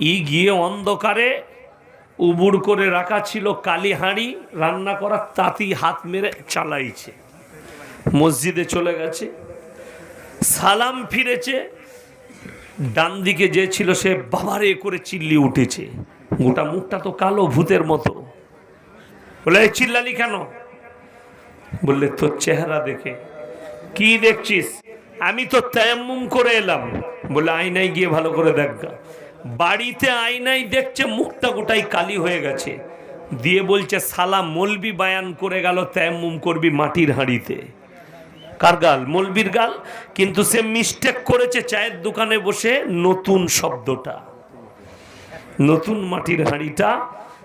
ই গিয়ে অন্ধকারে উবুড় করে রাখা ছিল কালি হাঁড়ি, রান্না করার তাঁতি হাত মেরে চালাইছে। মসজিদে চলে গেছে। সালাম ফিরেছে। ডান দিকে যে ছিল সে বাবারে করে চিল্লি উঠেছে। গোটা মুখটা তো কালো ভূতের মতো। বলে, "এই চিল্লালি কেন? বললে, তোর চেহারা দেখে। কি দেখছিস? আমি তো তেমুম করে এলাম। বলে আয়নায় গিয়ে ভালো করে দেখ। বাড়িতে আয়নায় দেখছে মুখটা গোটাই কালি হয়ে গেছে। দিয়ে বলছে সালা মলবি বায়ান করে গেল তেমুম করবি মাটির হাঁড়িতে। কার গাল? মলবির গাল। কিন্তু সে মিস্টেক করেছে চায়ের দোকানে বসে নতুন শব্দটা। নতুন মাটির হাঁড়িটা,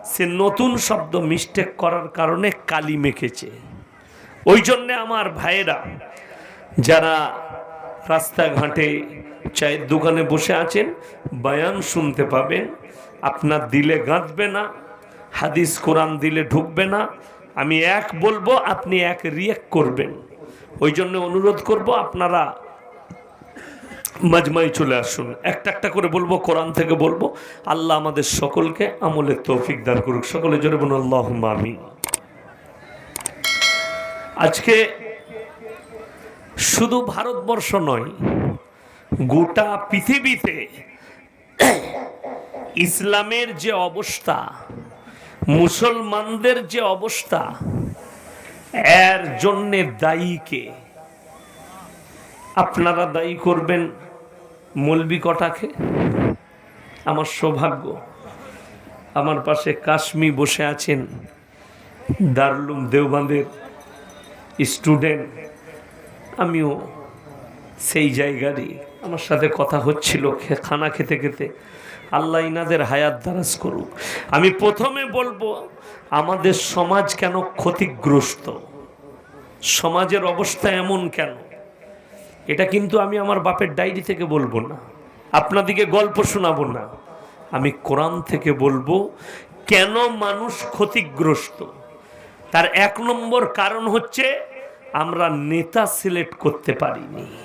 সে নতুন শব্দ মিস্টেক করার কারণে কালি মেখেছে। ওই জন্যে আমার ভাইয়েরা, যারা রাস্তাঘাটে চায়ের দোকানে বসে আছেন, বয়ান শুনতে পাবেন। আপনার দিলে গাঁথবে না, হাদিস কোরআন দিলে ঢুকবে না। আমি এক বলব, আপনি এক রিয়েক্ট করবেন। ওই জন্য অনুরোধ করব, আপনারা মাজমাই চলে আসুন। একটা একটা করে বলব, কোরআন থেকে বলব। আল্লাহ আমাদের সকলকে আমলের তৌফিক দান করুক। সকলে জোরে বলুন আল্লাহ আমিন। আজকে শুধু ভারতবর্ষ নয় গোটা পৃথিবীতে ইসলামের যে অবস্থা, মুসলমানদের যে অবস্থা, এর জন্যে দায়ীকে আপনারা দায়ী করবেন মলবি কটাকে? আমার সৌভাগ্য, আমার পাশে কাশ্মী বসে আছেন দারুলুম দেওবাঁধের স্টুডেন্ট। আমিও সেই জায়গারই আমার সাথে কথা হচ্ছিল খানা খেতে খেতে। আল্লাহ ইনাদের হায়াত দারাজ করুক। আমি প্রথমে বলব, আমাদের সমাজ কেন ক্ষতিগ্রস্ত? সমাজের অবস্থা এমন কেন? এটা কিন্তু আমি আমার বাপের ডায়েরি থেকে বলব না। আপনাদিকে গল্প শোনাবো না। আমি কোরআন থেকে বলব, কেন মানুষ ক্ষতিগ্রস্ত? তার এক নম্বর কারণ হচ্ছে, আমরা নেতা সিলেক্ট করতে পারিনি।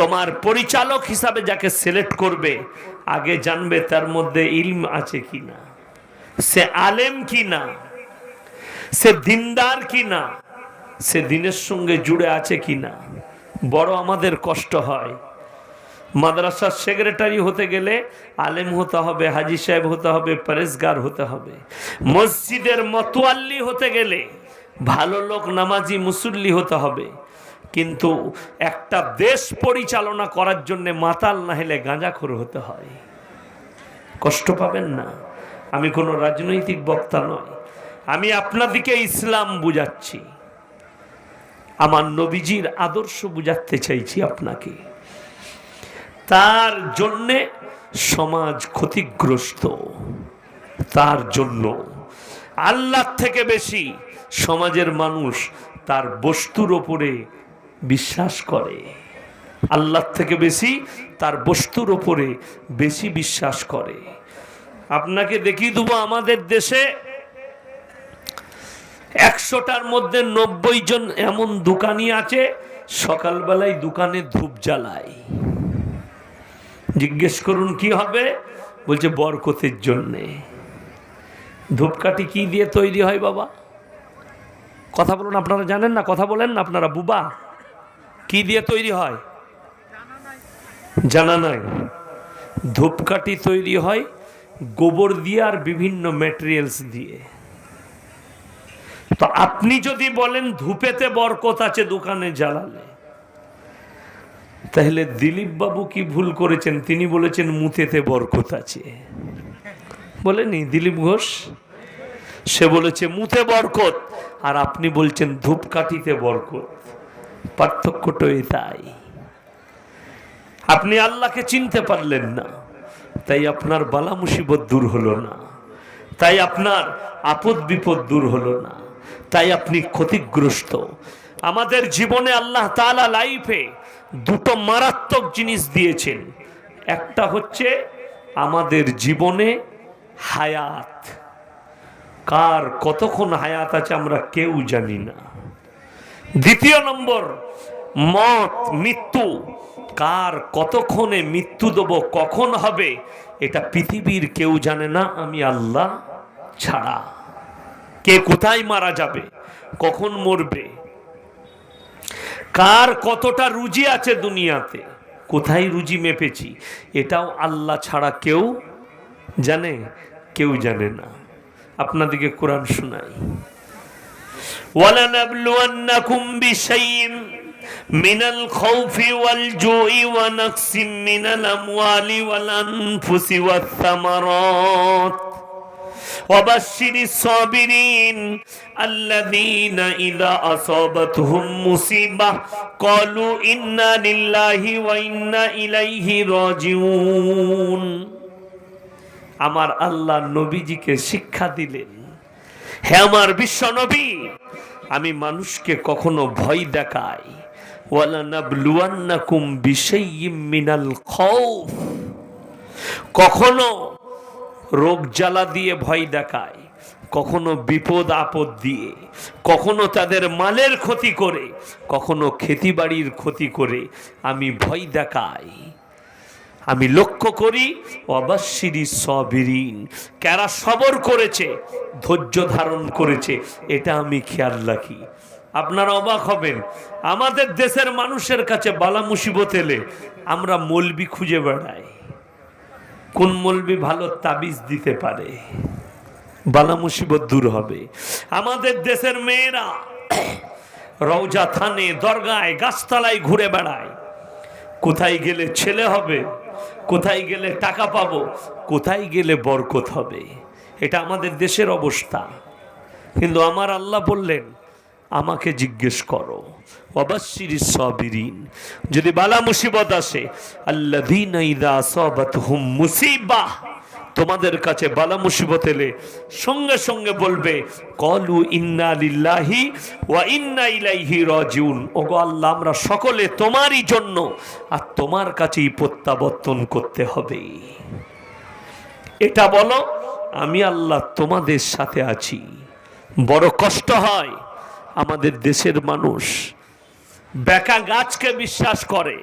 তোমার পরিচালক হিসাবে যাকে সিলেক্ট করবে, আগে জানবে তার মধ্যে ইলম আছে কিনা, সে আলেম কি না সে দিনদার কি না সে দিনের সঙ্গে জুড়ে আছে কি না বড় আমাদের কষ্ট হয়। মাদ্রাসার সেক্রেটারি হতে গেলে আলেম হতে হবে, হাজি সাহেব হতে হবে, পরেশগার হতে হবে। মসজিদের মতোয়াল্লি হতে গেলে ভালো লোক, নামাজি, মুসল্লি হতে হবে। কিন্তু একটা দেশ পরিচালনা করার জন্য মাতাল না হলে গাঁজাখোর হতে হয়। কষ্ট পাবেন না। আমি কোনো রাজনৈতিক বক্তা নয় আমি আপনাদিকে ইসলাম বুঝাচ্ছি। আমার নবীজির আদর্শ বুঝাতে চাইছি আপনাকে। তার জন্যে সমাজ ক্ষতিগ্রস্ত। তার জন্য আল্লাহ থেকে বেশি সমাজের মানুষ তার বস্তুর ওপরে বিশ্বাস করে। আল্লাহ থেকে বেশি তার বস্তুর ওপরে বেশি বিশ্বাস করে। আপনাকে দেখিয়ে দেবো আমাদের দেশে একশোটার মধ্যে নব্বই জন এমন দোকানি আছে, সকালবেলায় দোকানে ধূপ জ্বালায়। জিজ্ঞেস করুন, কি হবে? বলছে, বরকতের জন্যে। ধূপকাঠি কি দিয়ে তৈরি হয় বাবা? কথা বলুন, আপনারা জানেন না? কথা বলেন না, আপনারা বুবা। কি দিয়ে তৈরি হয়? জানা নাই। ধূপকাঠি তৈরি হয় গোবর দিয়ে আর বিভিন্ন ম্যাটেরিয়ালস দিয়ে। তো আপনি যদি বলেন ধূপেতে বরকত আছে দোকানে জ্বালালে, তাহলে দিলীপ বাবু কি ভুল করেছেন? তিনি বলেছেন মুতেতে বরকত আছে। বলেনি দিলীপ ঘোষ? সে বলেছে মুতে বরকত, আর আপনি বলছেন ধূপকাঠিতে বরকত। পার্থক্যটাই তাই। আপনি আল্লাহকে চিনতে পারলেন না, তাই আপনার বালা মুসিবত দূর হলো না, তাই আপনার আপদ বিপদ দূর হলো না, তাই আপনি ক্ষতিগ্রস্ত। আমাদের জীবনে আল্লাহ তাআলা লাইফে দুটো মারাত্মক জিনিস দিয়েছেন। একটা হচ্ছে আমাদের জীবনে হায়াত। কার কতক্ষণ হায়াত আছে আমরা কেউ জানি না। দ্বিতীয় নম্বর, মত, মৃত্যু। কার কতক্ষণে মৃত্যু দেব, কখন হবে, এটা পৃথিবীর কেউ জানে না, আমি আল্লাহ ছাড়া। কে কোথায় মারা যাবে, কখন মরবে, কার কতটা রুজি আছে দুনিয়াতে, কোথায় রুজি মেপেছি, এটাও আল্লাহ ছাড়া কেউ জানে কেউ জানে না। আপনাদেরকে কোরআন শোনাই। ولنبلونكم بشيء من الخوف والجوع ونقص من الأموال والأنفس والثمرات وبشر الصابرين الذين إذا أصابتهم مصيبة قالوا إنا لله وإنا إليه راجعون আমার আল্লাহ নবীজিকে শিক্ষা দিলেন হে আমার বিশ্ব নবী আমি মানুষকে কখনো ভয় দেখাই। ওয়ালানাবলুয়ান্নাকুম বিশাইয়্যিম মিনাল খাউফ কখনো রোগ জ্বালা দিয়ে ভয় দেখায় কখনো বিপদ আপদ দিয়ে, কখনো তাদের মালের ক্ষতি করে, কখনো খেতিবাড়ির ক্ষতি করে আমি ভয় দেখাই। আমি লক্ষ্য করি অবাশিরি সবিরিন কারা সবর করেছে, ধৈর্য ধারণ করেছে, এটা আমি খেয়াল রাখি। আপনারা অবাক হবেন, আমাদের দেশের মানুষের কাছে বালা মুসিবত এলে আমরা মলবি খুঁজে বেড়াই। কোন মলবি ভালো তাবিজ দিতে পারে? বালা মুসিবত দূর হবে। আমাদের দেশের মেয়েরা রওজা থানে, দরগায়, গাছতলায় ঘুরে বেড়ায়। কোথায় গেলে ছেলে হবে কোথায় গেলে টাকা পাবো? কোথায় গেলে বরকত হবে? এটা আমাদের দেশের অবস্থা। কিন্তু আমার আল্লাহ বললেন, আমাকে জিজ্ঞেস করো অবাশির সবিরিন, যদি বালা মুসিবত আসে আল্লাহ হুম মুসিবাহ তোমাদের কাছে বালা মুসিবত এলে সঙ্গে সঙ্গে বলবে, কলু ইন্না লিল্লাহি ওয়া ইন্না ইলাইহি রাজিউন। ওগো আল্লাহ, আমরা সকলে তোমারই জন্য আর তোমার কাছেই প্রত্যাবর্তন করতে হবে। এটা বলো, আমি আল্লাহ তোমাদের সাথে আছি। বড় কষ্ট হয় আমাদের দেশের মানুষ বেকা গাছকে বিশ্বাস করে।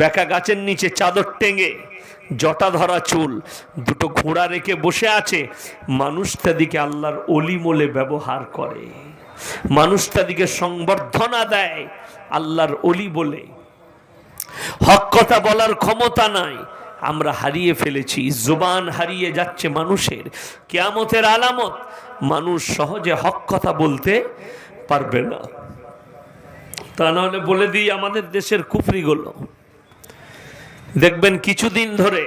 বেকা গাছের নিচে চাদর টেঙে জটা ধরা চুল, দুটো ঘোড়া রেখে বসে আছে। মানুষ তাদিকে আল্লাহর অলি মোলে ব্যবহার করে। মানুষ তাদিকে সংবর্ধনা দেয় আল্লাহর অলি বলে। হক কথা বলার ক্ষমতা নাই। আমরা হারিয়ে ফেলেছি, জোবান হারিয়ে যাচ্ছে মানুষের। কেয়ামতের আলামত, মানুষ সহজে হক কথা বলতে পারবে না। তা নাহলে বলে দিই, আমাদের দেশের কুফরিগুলো। দেখবেন কিছুদিন ধরে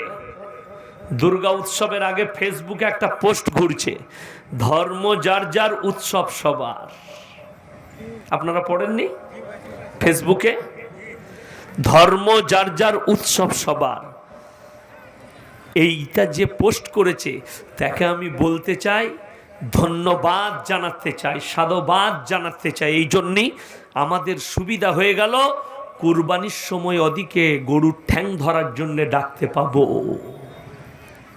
দুর্গা উৎসবের আগে ফেসবুকে একটা পোস্ট ঘুরছে, ধর্ম যার যার উৎসব সবার। আপনারা পড়েননি? ফেসবুকে? ধর্ম যার যার উৎসব সবার। এইটা যে পোস্ট করেছে, তাকে আমি বলতে চাই, ধন্যবাদ জানাতে চাই, সাধুবাদ জানাতে চাই। এই জন্যেই আমাদের সুবিধা হয়ে গেল কুরবানির সময় ওদিকে গরুর ঠ্যাং ধরার জন্য ডাকতে পাবো।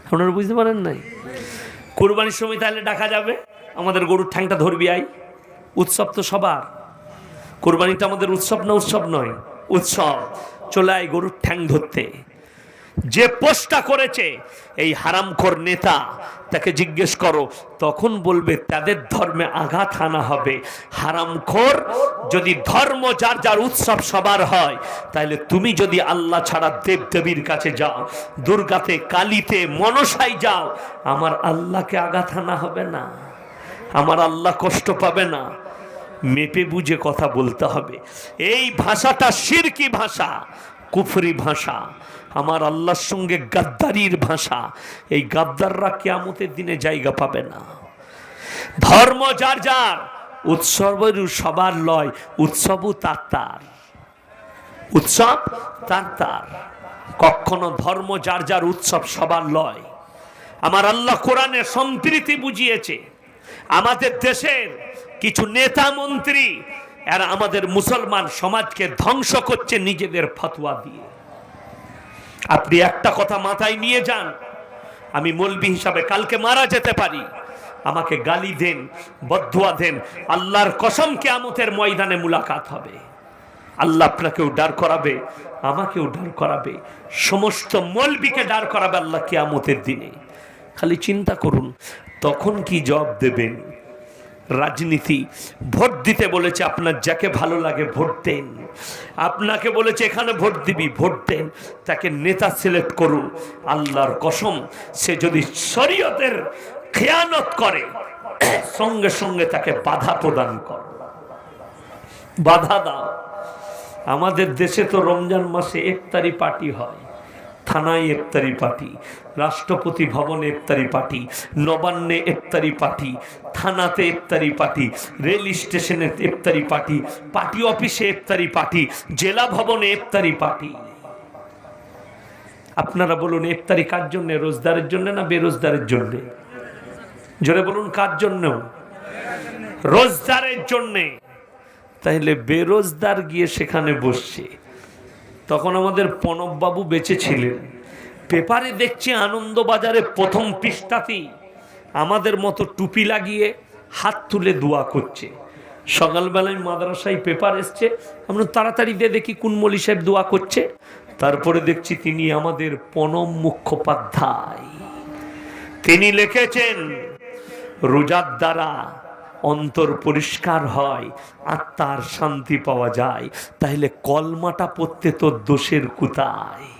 আপনারা বুঝতে পারেন নাই? কুরবানির সময় তাহলে ডাকা যাবে? আমাদের গরুর ঠ্যাংটা ধরবি আই। উৎসব তো সবার। কোরবানিটা আমাদের উৎসব না উৎসব নয়? উৎসব। চলে আয় গরুর ঠ্যাং ধরতে। যে পোস্টটা করেছে, এই হারামখোর নেতা, তাকে জিজ্ঞেস করো, তখন বলবে, তাদের ধর্মে আঘাত আনা হবে। হারামখোর যদি ধর্ম যার যার উৎসব সবার হয় তাহলে তুমি যদি আল্লাহ ছাড়া দেব দেবীর কাছে যাও, দুর্গাতে, কালীতে মনসাই যাও, আমার আল্লাহকে আঘাত আনা হবে না। আমার আল্লাহ কষ্ট পাবে না। মেপে বুঝে কথা বলতে হবে। এই ভাষাটা সিরকি ভাষা, কুফরি ভাষা। আমার আল্লাহর সঙ্গে গাদ্দারির ভাষা। এই গাদ্দাররা কেয়ামতের দিনে জায়গা পাবে না। ধর্ম যার যার উৎসবের সবার লয়, উৎসবও তার তার। উৎসব তার তার। কখনো ধর্ম যার যার, উৎসব সবার লয়। আমার আল্লাহ কোরআনে সম্প্রীতি বুঝিয়েছে। আমাদের দেশের কিছু নেতা মন্ত্রী, এরা আমাদের মুসলমান সমাজকে ধ্বংস করছে নিজেদের ফতোয়া দিয়ে। আপনি একটা কথা মাথায় নিয়ে যান। আমি মলবি হিসাবে কালকে মারা যেতে পারি। আমাকে গালি দেন, বদুয়া দেন। আল্লাহর কসম কেয়ামতের ময়দানে মুলাকাত হবে। আল্লাহ আপনাকেও ডার করাবে, আমাকেও ডার করাবে। সমস্ত মলবিকে ডার করাবে আল্লাহ কেয়ামতের দিনে। খালি চিন্তা করুন, তখন কি জবাব দেবেন? রাজনীতি, ভোট দিতে বলেছে, আপনার যাকে ভালো লাগে ভোট দেন। আপনাকে বলেছে, এখানে ভোট দিবি, ভোট দেন। তাকে নেতা সিলেক্ট করুন। আল্লাহর কসম, সে যদি শরীয়তের খেয়ানত করে, সঙ্গে সঙ্গে তাকে বাধা প্রদান কর। বাধা দাও। আমাদের দেশে তো রমজান মাসে ইফতারি পার্টি হয়। থানায় ইফতারি পার্টি, রাষ্ট্রপতি ভবনে ইফতারি পার্টি, নবান্নে ইফতারি পার্টি, থানাতে ইফতারি পার্টি, রেল স্টেশনে ইফতারি পার্টি পার্টি অফিসে ইফতারি পার্টি, জেলা ভবনে ইফতারি পার্টি। আপনারা বলুন, ইফতারি কার জন্য? রোজদারের জন্য না বেরোজদারের জন্য? জোরে বলুন, কার জন্য রোজদারের জন্যে। তাহলে বেরোজদার গিয়ে সেখানে বসছে। তখন আমাদের প্রণববাবু বেঁচে ছিলেন। পেপারে দেখছি আনন্দবাজারে প্রথম পৃষ্ঠাতেই আমাদের মতো টুপি লাগিয়ে হাত তুলে দোয়া করছে। সকালবেলায় মাদ্রাসায় পেপার এসছে, আমরা তাড়াতাড়ি দিয়ে দেখি কোন মলি সাহেব দোয়া করছে। তারপরে দেখছি তিনি আমাদের পনম মুখোপাধ্যায়। তিনি লিখেছেন, রোজার দ্বারা অন্তর পরিষ্কার হয় আত্মার শান্তি পাওয়া যায়। তাহলে কলমাটা পড়তে তোর দোষের কুতায়।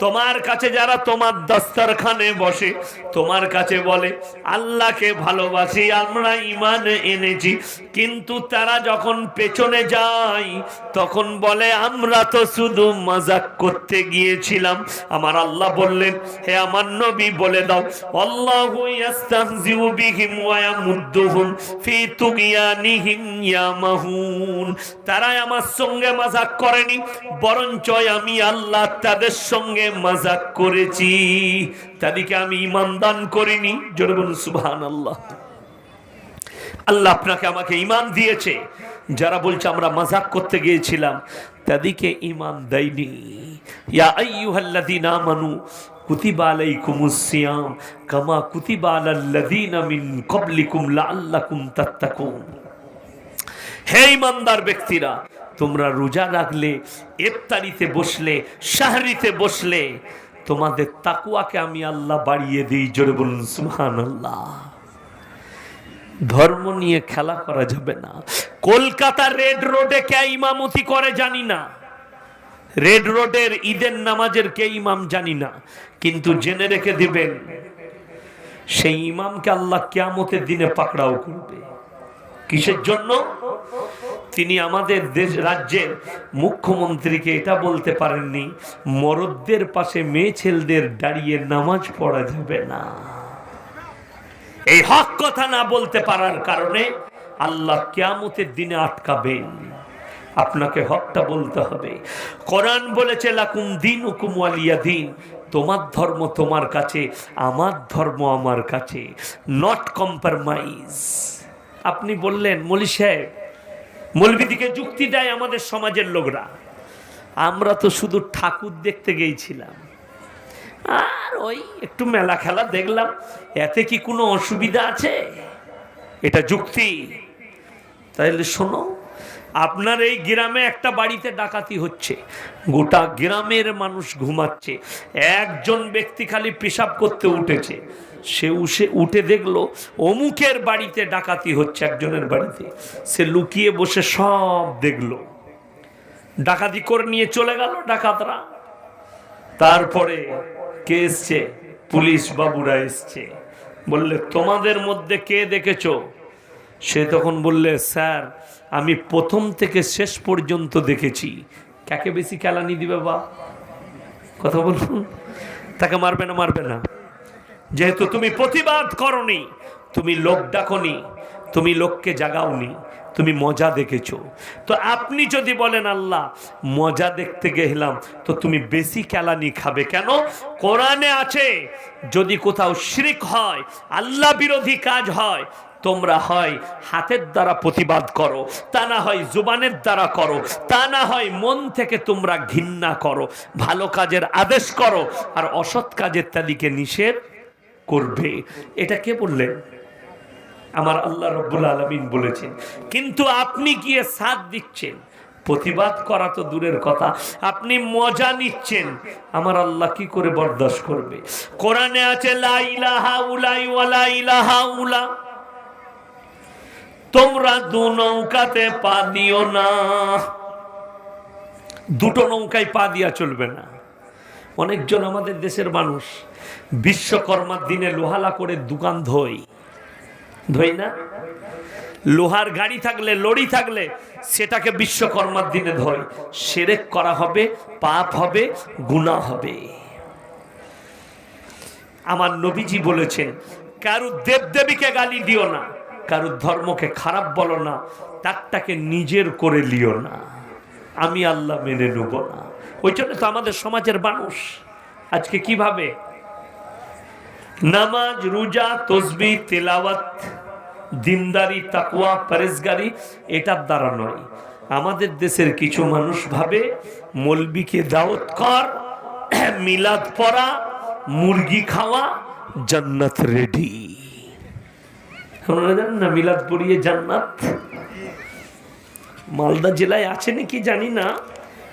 তোমার কাছে যারা তোমার দস্তরখানে বসে, তোমার কাছে বলে, আল্লাহকে ভালোবাসি, আমরা ইমান এনেছি। কিন্তু তারা যখন পেছনে যায়, তখন বলে, আমরা তো শুধু মজাক করতে গিয়েছিলাম। আমার আল্লাহ বললেন, হে আমার নবী, বলে দাও তারা আমার সঙ্গে মজাক করেনি বরঞ্চ আমি আল্লাহ তাদের সঙ্গে মজাক করেছি, তাদেরকে আমি ইমান দান করিনি। জোরে বলুন, সুবহানাল্লাহ। আল্লাহ আপনাকে আমাকে ইমান দিয়েছে। যারা বলছে আমরা মাজাক করতে গিয়েছিলাম, তাদেরকে ইমান দেয়নি। ইয়া আইয়ুহাল্লাযীনা আমানু, কুতিবা আলাইকুমুস সিয়াম, কামা কুতিবা আলাল্লাযীনা মিন ক্বাবলিকুম লাআল্লাকুম তাত্তাকুন। হে ইমানদার ব্যক্তিরা তোমরা রোজা রাখলে, ইফতারিতে বসলে, শাহরিতে বসলে, তোমাদের তাকুয়াকে আমি আল্লাহ বাড়িয়ে দিই, জোরে বলুন, সুবহানাল্লাহ। ধর্ম নিয়ে খেলা করা যাবে না। কলকাতা রেড রোডে কে ইমামতি করে জানি না। রেড রোডের ঈদের নামাজের কে ইমাম জানি না। কিন্তু জেনে রেখে দিবেন, সেই ইমামকে আল্লাহ কিয়ামতের দিনে পাকড়াও করবে। কিসের জন্য? তিনি আমাদের দেশ, রাজ্যের মুখ্যমন্ত্রীকে এটা বলতে পারেননি, মরদদের পাশে মেয়ে ছেলেদের দাঁড়িয়ে নামাজ পড়া যাবে না। এই হক কথা না বলতে পারার কারণে আল্লাহ কিয়ামতের দিনে আটকাবেন। আপনাকে হকটা বলতে হবে। কোরআন বলেছে, লাকুম দিন হুকুম ওয়ালিয়া দিন। তোমার ধর্ম তোমার কাছে, আমার ধর্ম আমার কাছে। নট কম্প্রোমাইজ আপনি বললেন, মলি সাহেব মলবিদিকে যুক্তি দেয় আমাদের সমাজের লোকরা। আমরা তো শুধু ঠাকুর দেখতে গিয়েছিলাম আর ওই একটু মেলা খেলা দেখলাম, এতে কি কোনো অসুবিধা আছে? এটা যুক্তি। তাহলে শোনো, আপনার এই গ্রামে একটা বাড়িতে ডাকাতি হচ্ছে। গোটা গ্রামের মানুষ ঘুমাচ্ছে। একজন ব্যক্তি খালি পেশাব করতে উঠেছে। সে উঠে উঠে দেখল অমুকের বাড়িতে ডাকাতি হচ্ছে একজনের বাড়িতে। সে লুকিয়ে বসে সব দেখল। ডাকাতি করে নিয়ে চলে গেল ডাকাতরা। তারপরে কে এসছে? পুলিশ বাবুরা এসছে। বললে, তোমাদের মধ্যে কে দেখেছ? সে তখন বললে, স্যার, আমি প্রথম থেকে শেষ পর্যন্ত দেখেছি। কাকে বেশি কেলানি দিবে বা কথা বলুন। তাকে মারবে না মারবে না। যেহেতু তুমি প্রতিবাদ করনি, তুমি লোক ডাকনি, তুমি লোককে জাগাওনি, তুমি মজা দেখেছ। তো আপনি যদি বলেন, আল্লাহ, মজা দেখতে গেলাম, তো তুমি বেশি কেলানি খাবে কেন? কোরআনে আছে, যদি কোথাও শিরিক হয়, আল্লাহ বিরোধী কাজ হয়, তোমরা হয় হাতের দ্বারা প্রতিবাদ করো, তা না হয় জুবানের দ্বারা করো, তা না হয় মন থেকে তোমরা ঘৃণা করো, ভালো কাজের আদেশ করো, আর অসৎ কাজের তালিকে নিষেধ করবে। এটা কে বললেন? আমার আল্লাহ রব্বুল আলমিন বলেছেন। কিন্তু আপনি গিয়ে সাথ দিচ্ছেন। প্রতিবাদ করা তো দূরের কথা। আপনি মজা নিচ্ছেন। আমার আল্লাহ কি করে বরদাস্ত করবে? কোরআনে আছে তোমরা দু নৌকাতে পা দিও না। দুটো নৌকায় পা দিয়া চলবে না। অনেকজন আমাদের দেশের মানুষ বিশ্বকর্মার দিনে লোহালা করে দোকান ধোয় ধোয় না? লোহার গাড়ি থাকলে লড়ি থাকলে, সেটাকে বিশ্বকর্মার দিনে ধোয় সেরেক করা হবে, পাপ হবে গুণা হবে। আমার নবীজি বলেছেন কারু দেবদেবীকে গালি দিও না কারু ধর্মকে খারাপ বলো না, তারটাকে নিজের করে লিও না। আমি আল্লাহ মেনে নেব না। ওই জন্য তো আমাদের সমাজের মানুষ আজকে কীভাবে নামাজ, রোজা, তসবি, তেলাওয়াত, দিনদারি তাকুয়া পরেজগারি এটার দ্বারা নয়। আমাদের দেশের কিছু মানুষ ভাবে, মলবিকে দাওয়াত কর, মিলাদ পড়া, মুরগি খাওয়া, জান্নাত রেডি। জানেন না মিলাদ পড়িয়ে জান্নাত? মালদা জেলায় আছে নাকি জানি না,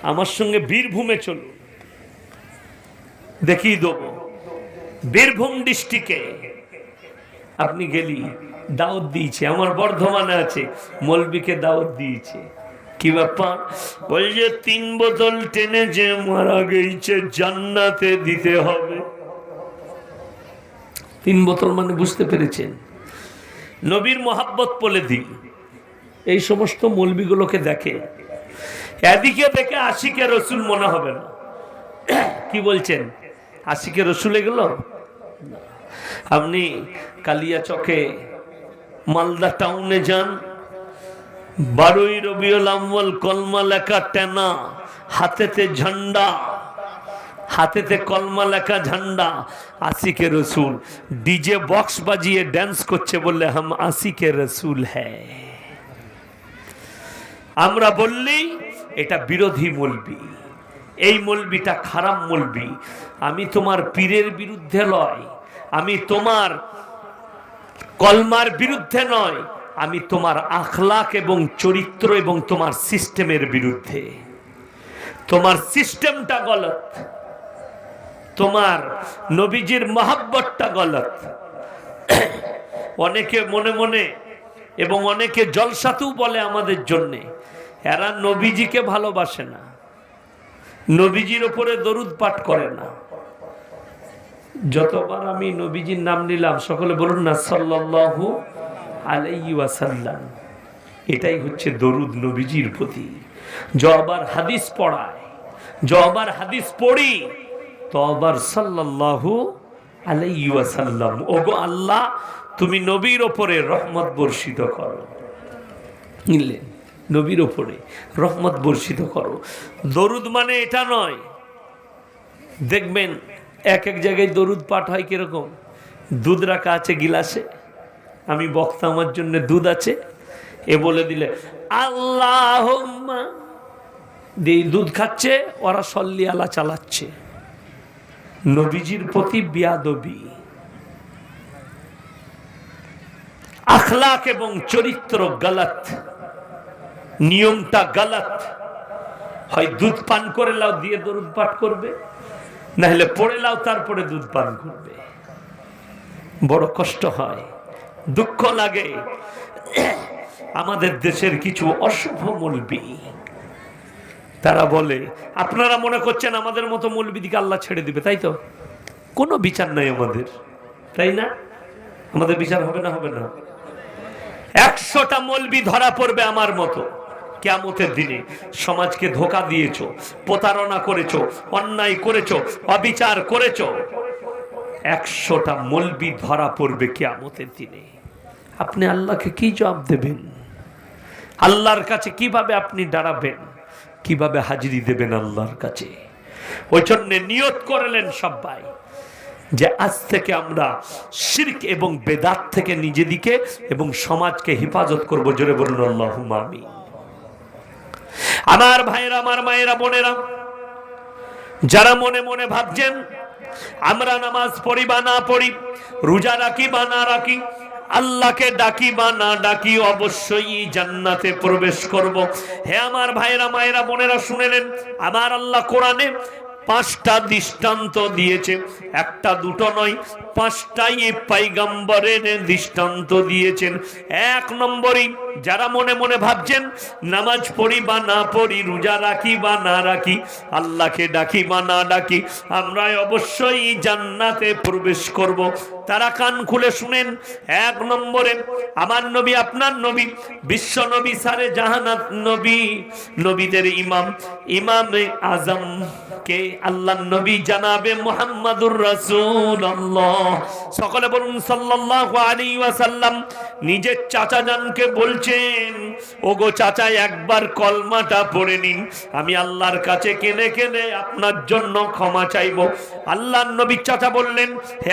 আমার সঙ্গে বীরভূমে চলুন। দেখিয়ে দেবো। বীরভূম ডিস্ট্রিক্টে। আপনি গেলি, দাওয়াত দিয়েছে, আমার বর্ধমানে আছে মলবিকে দাওয়াত দিয়েছে। কি ব্যাপার? ওই যে তিন বোতল টেনে যে মারা গেছে জান্নাতে দিতে হবে। তিন বোতল মানে বুঝতে পেরেছেন? নবীর মোহাব্বত বলে দিই। এই সমস্ত মলবিগুলোকে দেখে, এদিকে দেখে আশিকে রসুল মনে হবে না। কি বলছেন? আশিকে রসুল এগুলো? আপনি কালিয়া চকে মালদা টাউনে যান, বারোই রবিউল আম্মল কলমা লেখা টেনা, হাতেতে ঝান্ডা, হাতেতে কলমা লেখা ঝান্ডা, আশিকে রসুল। ডিজে বক্স বাজিয়ে ড্যান্স করছে বললে হাম আশিকে রসুল হ্যাঁ আমরা বললি, এটা বিরোধী মলবি। এই মলবিটা খারাপ মলবি। আমি তোমার পীরের বিরুদ্ধে লয় আমি তোমার কলমার বিরুদ্ধে নয়, আমি তোমার আখলাক এবং চরিত্র এবং তোমার সিস্টেমের বিরুদ্ধে। তোমার সিস্টেমটা গলত, তোমার নবীজির মহাব্বতটা গলত। অনেকে মনে মনে এবং অনেকে জলসাতেও বলে আমাদের জন্যে, এরা নবীজিকে ভালোবাসে না, নবীজির ওপরে দরুদ পাঠ করে না। যতবার আমি নবীজির নাম নিলাম, সকলে বলুন না, সাল্লাল্লাহু আলাইহি ওয়াসাল্লাম। এটাই হচ্ছে দরুদ নবীজির প্রতি। যবার হাদিস পড়ায়, যবার হাদিস পড়ি, তবার সাল্লাল্লাহু আলাইহি ওয়াসাল্লাম। ওগো আল্লাহ, তুমি নবীর ওপরে রহমত বর্ষিত করো। নিলেন নবীর ওপরে রহমত বর্ষিত করো। দরুদ মানে এটা নয়, দেখবেন এক এক জায়গায় দরুদ পাঠ হয় কীরকম? দুধ রাখা আছে গিলাসে। আমি বক্তা আমার জন্য দুধ আছে। এ বলে দিলে আল্লাহ দুধ খাচ্ছে, ওরা সল্লি আলা চালাচ্ছে। নবীজির প্রতি বিয়াদবি। আখলাক এবং চরিত্র গলত। নিয়মটা গলত। হয় দুধ পান করে লাও দিয়ে দরুদ পাঠ করবে। না হলে পড়ে লাও, তারপরে দুধ পান করবে। বড় কষ্ট হয়, দুঃখ লাগে। আমাদের দেশের কিছু অশুভ মলবি। তারা বলে, আপনারা মনে করছেন আমাদের মতো মৌলবিদিকে আল্লাহ ছেড়ে দিবে, তাই তো? কোনো বিচার নাই আমাদের, তাই না? আমাদের বিচার হবে না হবে না। একশোটা মলবি ধরা পড়বে আমার মতো। কেমতের দিনে সমাজকে ধোকা দিয়েছ, প্রতারণা করেছ, অন্যায় করেছ, অবিচার করেছ। একশোটা মলবি ধরা পড়বে কেয়ামতের দিনে। আপনি আল্লাহকে কি জবাব দেবেন? আল্লাহর কাছে কীভাবে আপনি দাঁড়াবেন? কীভাবে হাজিরি দেবেন আল্লাহর কাছে? ওই জন্য নিয়ত করলেন সবাই যে আজ থেকে আমরা শির্ক এবং বেদাত থেকে নিজেদিকে এবং সমাজকে হেফাজত করব। জোরে বলুন আল্লাহ আমি আমার ভাইয়েরা, আমার মায়েরা, বোনেরা, যারা মনে মনে ভাবছেন, আমরা নামাজ পড়ি বা না পড়ি, রোজা রাখি বা না রাখি, আল্লাহকে ডাকি বা না ডাকি অবশ্যই জান্নাতে প্রবেশ করব। হে আমার ভাইরা মায়েরা, বোনেরা শুনেলেন আমার আল্লাহ কোরআনে পাঁচটা দৃষ্টান্ত দিয়েছে। একটা দুটো নয়, পাঁচটাই পাইগাম্বরের দৃষ্টান্ত দিয়েছেন। এক নম্বরই, যারা মনে মনে ভাবছেন, নামাজ পড়ি বা না পড়ি, রোজা রাখি বা না রাখি, আল্লাহকে ডাকি বা না ডাকি আমরা অবশ্যই জান্নাতে প্রবেশ করব। তারা কান খুলে শুনেন। এক নম্বরে, আমার নবী, আপনার নবী, বিশ্ব নবী সারে জাহানাত নবী, নবীদের ইমাম ইমাম আজম। কে আল্লাহ নবী জানাবে মোহাম্মদুর রাসূলুল্লাহ। সকলে বলুন, সাল্লাল্লাহু আলাইহি ওয়াসাল্লাম নিজের চাচা জানকে বলছেন, ওগো চাচা, একবার কলমাটা পড়ে নিন। আমি আল্লাহর কাছে কেনে কেনে আপনার জন্য ক্ষমা চাইব। আল্লাহর নবী চাচা বললেন, হে